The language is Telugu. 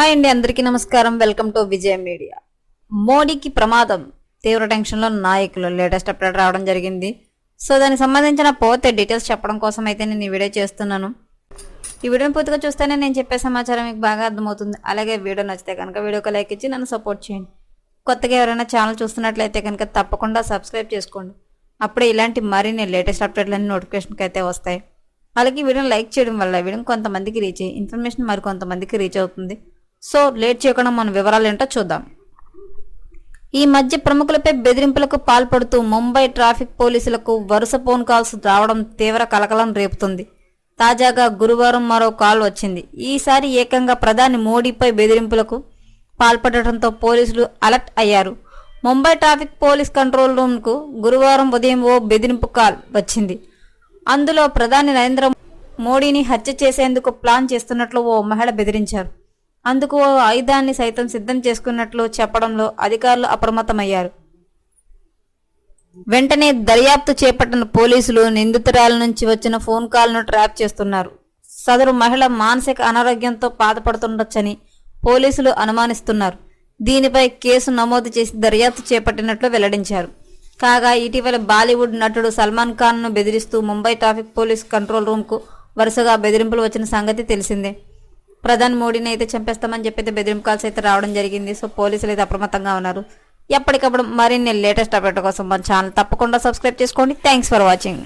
హాయ్ అండి అందరికీ నమస్కారం. Welcome to Vijaya Media. మోడీకి ప్రమాదం. తీవ్ర టెన్షన్లో నాయకులు లేటెస్ట్ అప్డేట్ రావడం జరిగింది. సో దానికి సంబంధించిన పోతే డీటెయిల్స్ చెప్పడం కోసం అయితే నేను ఈ వీడియో చేస్తున్నాను. ఈ వీడియోని పూర్తిగా చూస్తేనే నేను చెప్పే సమాచారం మీకు బాగా అర్థమవుతుంది. అలాగే వీడియో నచ్చితే కనుక వీడియోకి లైక్ ఇచ్చి నన్ను సపోర్ట్ చేయండి. కొత్తగా ఎవరైనా ఛానల్ చూస్తున్నట్లయితే కనుక తప్పకుండా సబ్స్క్రైబ్ చేసుకోండి. అప్పుడే ఇలాంటి మరిన్ని లేటెస్ట్ అప్డేట్లన్నీ నోటిఫికేషన్కి అయితే వస్తాయి. అలాగే వీడియోని లైక్ చేయడం వల్ల వీడియో కొంతమందికి రీచ్ అయ్యి ఇన్ఫర్మేషన్ మరి కొంతమందికి రీచ్ అవుతుంది. సో లేట్ చేయకుండా మన వివరాలు ఏంటో చూద్దాం. ఈ మధ్య ప్రముఖులపై బెదిరింపులకు పాల్పడుతూ ముంబై ట్రాఫిక్ పోలీసులకు వరుస ఫోన్ కాల్స్ రావడం తీవ్ర కలకలం రేపుతుంది. తాజాగా గురువారం మరో కాల్ వచ్చింది. ఈసారి ఏకంగా ప్రధాని మోడీపై బెదిరింపులకు పాల్పడటంతో పోలీసులు అలర్ట్ అయ్యారు. ముంబై ట్రాఫిక్ పోలీస్ కంట్రోల్ రూమ్కు గురువారం ఉదయం ఓ బెదిరింపు కాల్ వచ్చింది. అందులో ప్రధాని నరేంద్ర మోడీని హత్య చేసేందుకు ప్లాన్ చేస్తున్నట్లు ఓ మహిళ బెదిరించారు. అందుకు ఓ ఆయుధాన్ని సైతం సిద్ధం చేసుకున్నట్లు చెప్పడంలో అధికారులు అప్రమత్తమయ్యారు. వెంటనే దర్యాప్తు చేపట్టిన పోలీసులు నిందితురాల నుంచి వచ్చిన ఫోన్ కాల్ను ట్రాప్ చేస్తున్నారు. సదరు మహిళ మానసిక అనారోగ్యంతో బాధపడుతుండొచ్చని పోలీసులు అనుమానిస్తున్నారు. దీనిపై కేసు నమోదు చేసి దర్యాప్తు చేపట్టినట్లు వెల్లడించారు. కాగా ఇటీవల బాలీవుడ్ నటుడు సల్మాన్ ఖాన్ను బెదిరిస్తూ ముంబై ట్రాఫిక్ పోలీస్ కంట్రోల్ రూమ్కు వరుసగా బెదిరింపులు వచ్చిన సంగతి తెలిసిందే. ప్రధాని మోడీని అయితే చంపేస్తామని చెప్పి బెదిరింపు కాల్స్ అయితే రావడం జరిగింది. సో పోలీసులు అయితే అప్రమత్తంగా ఉన్నారు. ఎప్పటికప్పుడు మరిన్ని లేటెస్ట్ అప్డేట్ కోసం మన ఛానల్ తప్పకుండా సబ్స్క్రైబ్ చేసుకోండి. Thanks for watching